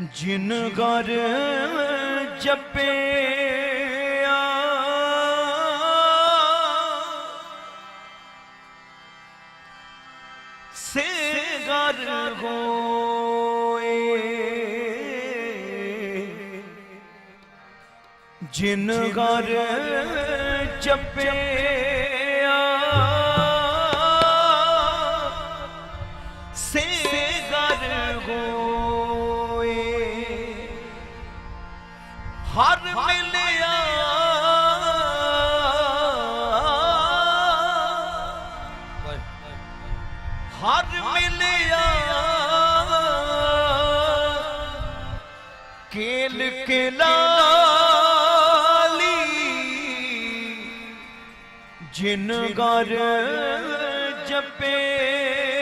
ਜਿਨ ਗਰ ਜਪਿਆ। ਸੇ ਗਰ ਹੋਏ। ਜਿਨ ਗਰ ਜਪਿਆ। ਹਰ ਮਿਲਿਆ। ਹਰ ਮਿਲਿਆ। ਕੇਲ ਕੇਲਾਲੀ ਜਿਨ ਗਰ ਜਪਿਆ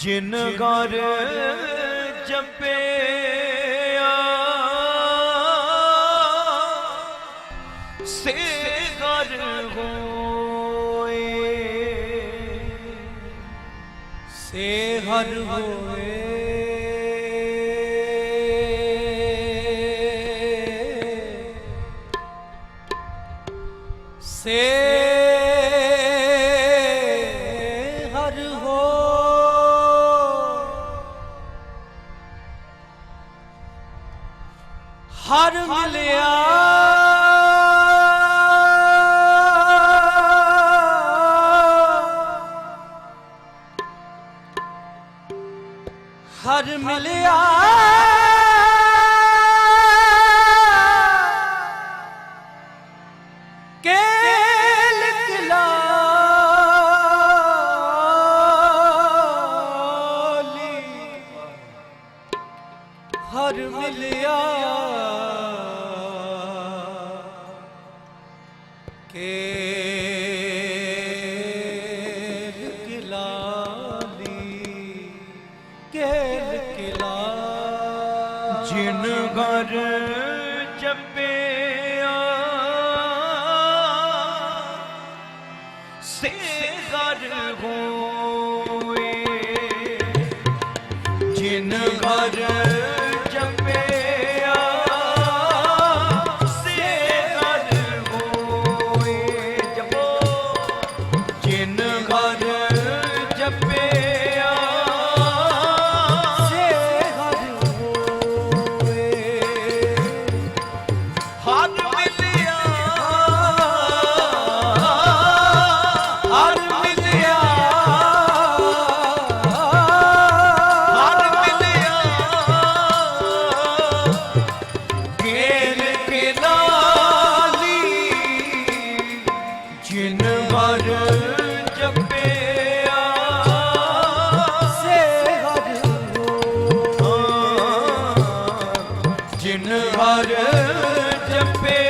ਜਿਨ ਗਰ ਜਪਿਆ ਸੇ ਗਰ ਹੋਏ ਸੇ ਹਰ ਹੋਏ। ਹਰ ਮਿਲਿਆ। ਹਰ ਮਿਲਿਆ ਹਰ ਮਿਲਿਆ। ਕੇਲ ਕਲਾਲੀ ਕੇਲ ਕਲਾ। ਜਿਨ ਗਰ ਜਪਿਆ ਸੇ ਗਰ ਹੋਏ ਜਿਨ ਹਰ ਜਪਿਆ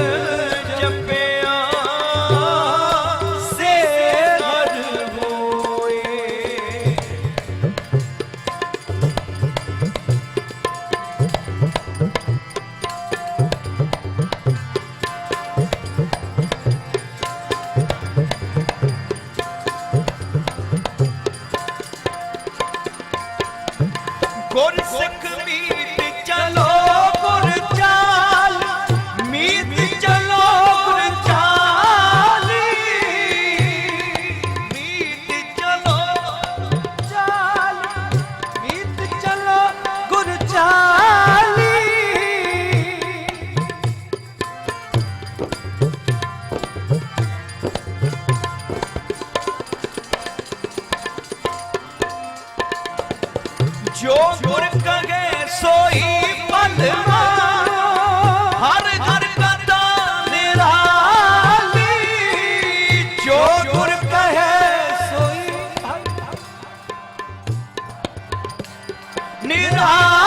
您好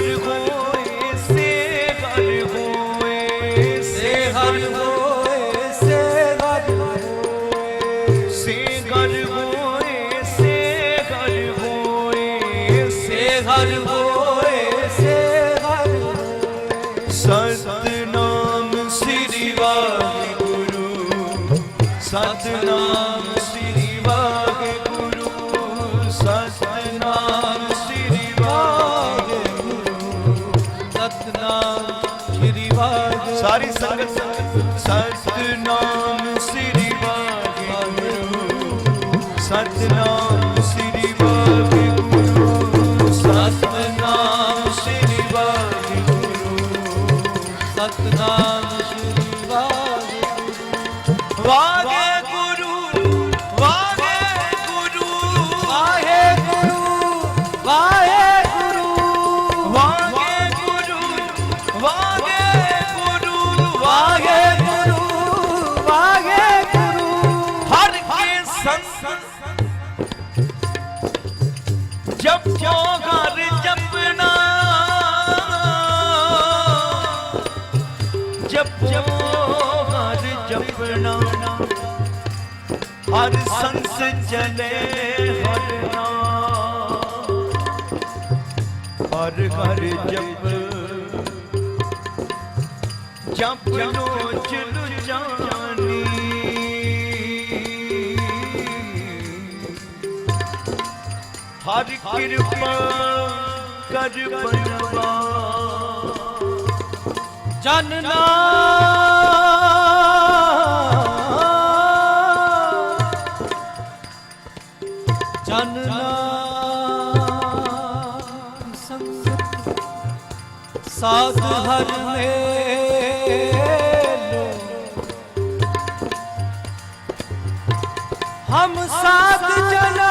Marco. जब जो घर जपना जब जो घर जपना ਹਰ ਸੰਸ ਚਲੇ ਹਰ ਨਾਮ। ਹਰ ਹਰ ਜਪ। ਜਪ ਨੋ ਚਲ ਜਾਨੀ। ਹਰ ਕਿਰਪਾ ਕਰ ਬਨਵਾ। ਸਾਧ ਹਰ ਮੇਲੋ। ਹਮ ਸਾਧ ਜਨਾ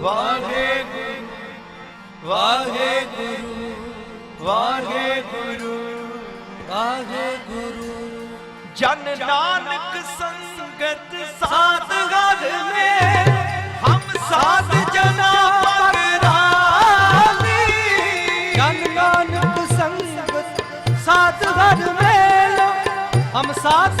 ਵਾਹਿਗੁਰੂ ਵਾਹਿਗੁਰੂ ਵਾਹਿਗੁਰੂ ਵਾਹਿਗੁਰੂ। ਜਨ ਨਾਨਕ ਸੰਗਤ ਸਾਧ ਮੇ ਹਮ ਸਾਧ ਜਨ ਨਾਨਕ ਸੰਗਤ ਸਾਧ ਮੇ ਹਮ ਸਾਧ